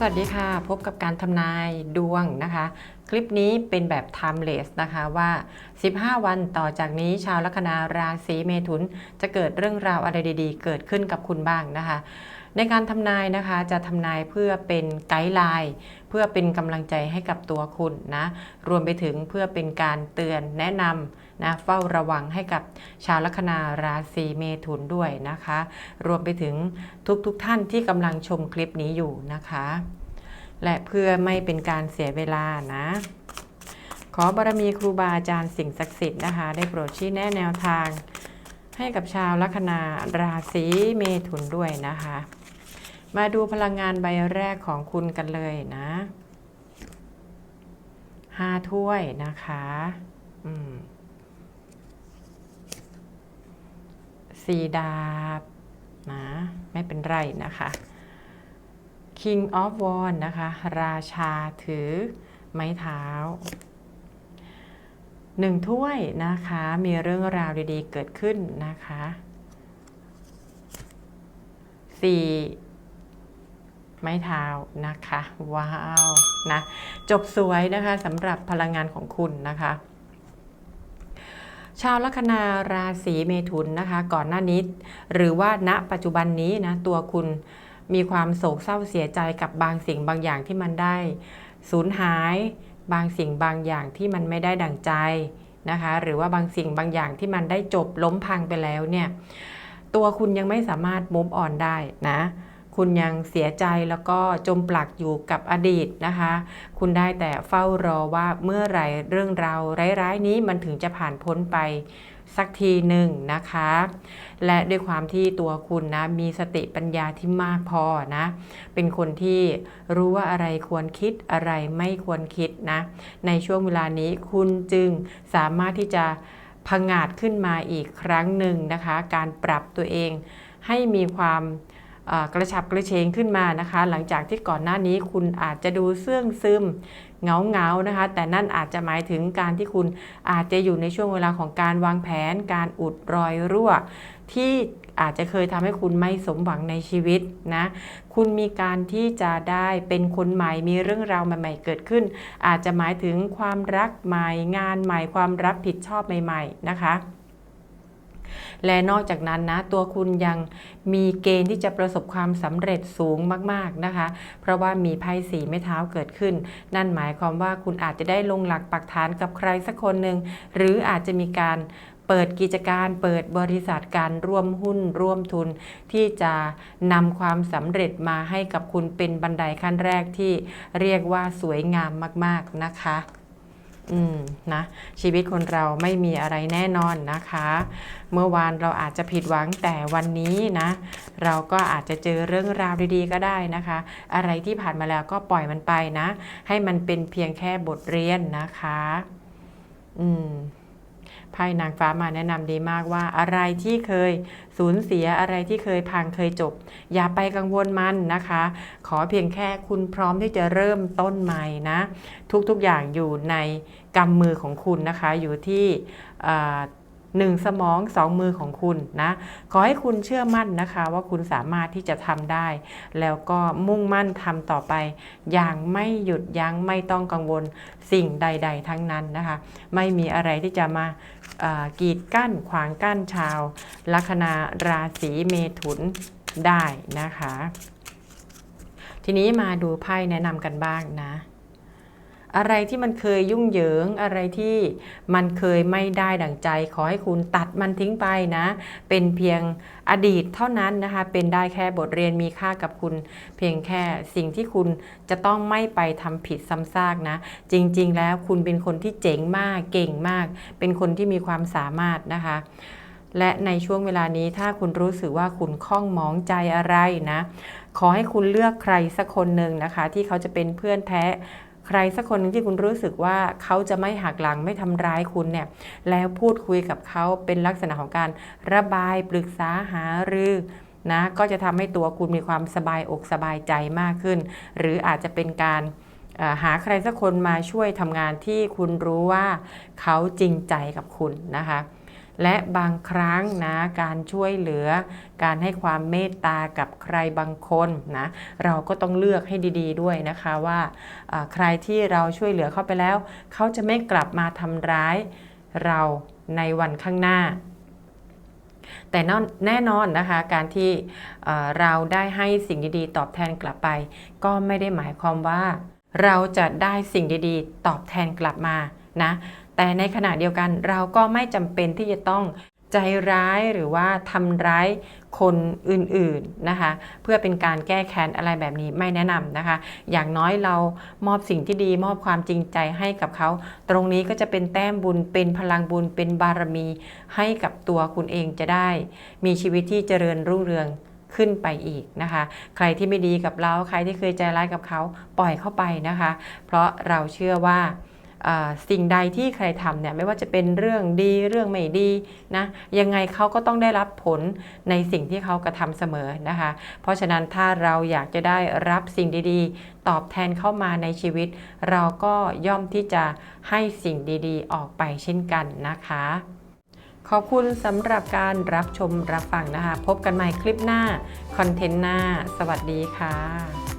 สวัสดีค่ะ พบกับการทำนายดวงนะคะ คลิปนี้เป็นแบบ timeless นะคะว่า 15 วันต่อจากนี้ชาวลัคนาราศีเมถุน จะเกิดเรื่องราวอะไรดีๆ เกิดขึ้นกับคุณบ้างนะคะ ในการทำนายนะคะจะทำนายเพื่อเป็นไกด์ไลน์เพื่อเป็นกำลังใจให้กับตัวคุณนะ รวมไปถึงเพื่อเป็นการเตือนแนะนำ นะเฝ้าระวังให้กับชาวลัคนาราศีเมถุนด้วยนะคะ รวมไปถึงทุกๆทท่านที่กำลังชมคลิปนี้อยู่นะคะ และเพื่อไม่เป็นการเสียเวลานะขอบารมีครูบาอาจารย์สิ่งศักดิ์สิทธิ์นะคะ ได้โปรดชี้แนะแนวทาง ให้กับชาวลัคนาราศีเมถุนด้วยนะคะ มาดูพลังงานใบแรกของคุณกันเลยนะห้าถ้วยนะคะ อืม สี่ดาบนะไม่เป็นไรนะคะ King of w a n d นะคะ ราชาถือไม้เท้าหนึ่งถ้วยนะคะ มีเรื่องราวดีๆ เกิดขึ้นนะคะสี่ไม้เท้านะคะ ว้าวนะจบสวยนะคะสำหรับพลังงานของคุณนะคะ ชาวลัคนาราศีเมถุนนะคะ ก่อนหน้านี้ หรือว่าณปัจจุบันนี้นะตัวคุณมีความโศกเศร้าเสียใจกับบางสิ่งบางอย่างที่มันได้สูญหาย บางสิ่งบางอย่างที่มันไม่ได้ดั่งใจนะคะ หรือว่าบางสิ่งบางอย่างที่มันได้จบล้มพังไปแล้วเนี่ยตัวคุณยังไม่สามารถมุฟออนได้นะ คุณยังเสียใจแล้วก็จมปลักอยู่กับอดีตนะคะ คุณได้แต่เฝ้ารอว่าเมื่อไหร่เรื่องราวร้ายๆนี้มันถึงจะผ่านพ้นไปสักทีหนึ่งนะคะ และด้วยความที่ตัวคุณนะมีสติปัญญาที่มากพอนะ เป็นคนที่รู้ว่าอะไรควรคิดอะไรไม่ควรคิดนะ ในช่วงเวลานี้คุณจึงสามารถที่จะพังาจขึ้นมาอีกครั้งหนึ่งนะคะ การปรับตัวเองให้มีความ กระฉับกระเฉงขึ้นมานะคะ หลังจากที่ก่อนหน้านี้คุณอาจจะดูเสื่องซึมเงาเงานะคะ แต่นั่นอาจจะหมายถึงการที่คุณอาจจะอยู่ในช่วงเวลาของการวางแผน การอุดรอยรั่ว ที่อาจจะเคยทำให้คุณไม่สมหวังในชีวิตนะคุณมีการที่จะได้เป็นคนใหม่มีเรื่องราวใหม่ ๆ เกิดขึ้น อาจจะหมายถึงความรักใหม่งานใหม่ความรับผิดชอบใหม่ ๆ นะคะ และนอกจากนั้นนะตัวคุณยังมีเกณฑ์ที่จะประสบความสำเร็จสูงมากๆนะคะ เพราะว่ามีไพ่สีไม้เท้าเกิดขึ้น นั่นหมายความว่าคุณอาจจะได้ลงหลักปักฐานกับใครสักคนหนึ่งหรืออาจจะมีการเปิดกิจการเปิดบริษัทการร่วมหุ้นร่วมทุน ที่จะนำความสำเร็จมาให้กับคุณเป็นบันไดขั้นแรกที่เรียกว่าสวยงามมาก ๆนะคะ อืมนะชีวิตคนเราไม่มีอะไรแน่นอนนะคะ เมื่อวานเราอาจจะผิดหวังแต่วันนี้นะ เราก็อาจจะเจอเรื่องราวดีๆก็ได้นะคะ อะไรที่ผ่านมาแล้วก็ปล่อยมันไปนะ ให้มันเป็นเพียงแค่บทเรียนนะคะ อืม ไพ่นางฟ้ามาแนะนำดีมากว่าอะไรที่เคยสูญเสียอะไรที่เคยพังเคยจบ อย่าไปกังวลมันนะคะ ขอเพียงแค่คุณพร้อมที่จะเริ่มต้นใหม่นะ ทุกๆอย่างอยู่ในกำมือของคุณนะคะ อยู่ที่ หนึ่งสมองสองมือของคุณนะขอให้คุณเชื่อมั่นนะคะว่าคุณสามารถที่จะทำได้ แล้วก็มุ่งมั่นทำต่อไป อย่างไม่หยุดยั้งไม่ต้องกังวลสิ่งใด ๆ ทั้งนั้นนะคะ ไม่มีอะไรที่จะมากีดกั้นขวางกั้นชาวลัคนาราศีเมถุนได้นะคะ ทีนี้มาดูไพ่แนะนำกันบ้างนะ อะไรที่มันเคยยุ่งเหยิง อะไรที่มันเคยไม่ได้ดั่งใจ ขอให้คุณตัดมันทิ้งไปนะ เป็นเพียงอดีตเท่านั้นนะคะ เป็นได้แค่บทเรียนมีค่ากับคุณ เพียงแค่สิ่งที่คุณจะต้องไม่ไปทำผิดซ้ำซากนะ จริง ๆ แล้วคุณเป็นคนที่เจ๋งมากเก่งมาก เป็นคนที่มีความสามารถนะคะและในช่วงเวลานี้ถ้าคุณรู้สึกว่าคุณคล้องมองใจอะไรนะ ขอให้คุณเลือกใครสักคนหนึ่งนะคะ ที่เขาจะเป็นเพื่อนแท้ ใครสักคนนึงที่คุณรู้สึกว่าเขาจะไม่หักหลังไม่ทำร้ายคุณเนี่ยแล้วพูดคุยกับเขาเป็นลักษณะของการระบายปรึกษาหารือนะก็จะทำให้ตัวคุณมีความสบายอกสบายใจมากขึ้น หรืออาจจะเป็นการหาใครสักคนมาช่วยทำงานที่คุณรู้ว่าเขาจริงใจกับคุณนะคะ และบางครั้งนะการช่วยเหลือ การให้ความเมตตากับใครบางคนนะเราก็ต้องเลือกให้ดี ๆ ด้วยนะคะว่าใครที่เราช่วยเหลือเข้าไปแล้ว เขาจะไม่กลับมาทำร้ายเราในวันข้างหน้าแต่แน่นอนนะคะการที่เราได้ให้สิ่งดีๆ ตอบแทนกลับไป ก็ไม่ได้หมายความว่า เราจะได้สิ่งดีๆ ตอบแทนกลับมานะ แต่ในขณะเดียวกันเราก็ไม่จำเป็นที่จะต้องใจร้ายหรือว่าทำร้ายคนอื่นๆนะคะ เพื่อเป็นการแก้แค้นอะไรแบบนี้ไม่แนะนำนะคะ อย่างน้อยเรามอบสิ่งที่ดี มอบความจริงใจให้กับเขา ตรงนี้ก็จะเป็นแต้มบุญเป็นพลังบุญเป็นบารมีให้กับตัวคุณเองจะได้ มีชีวิตที่เจริญรุ่งเรืองขึ้นไปอีกนะคะ ใครที่ไม่ดีกับเรา ใครที่เคยใจร้ายกับเขาปล่อยเข้าไปนะคะ เพราะเราเชื่อว่า สิ่งใดที่ใครทำเนี่ยไม่ว่าจะเป็นเรื่องดีเรื่องไม่ดีนะยังไงเขาก็ต้องได้รับผลในสิ่งที่เขากระทำเสมอนะคะ เพราะฉะนั้นถ้าเราอยากจะได้รับสิ่งดีๆ ตอบแทนเข้ามาในชีวิต เราก็ย่อมที่จะให้สิ่งดีๆ ออกไปเช่นกันนะคะ ขอบคุณสำหรับการรับชมรับฟังนะคะ พบกันใหม่คลิปหน้า คอนเทนต์หน้า สวัสดีค่ะ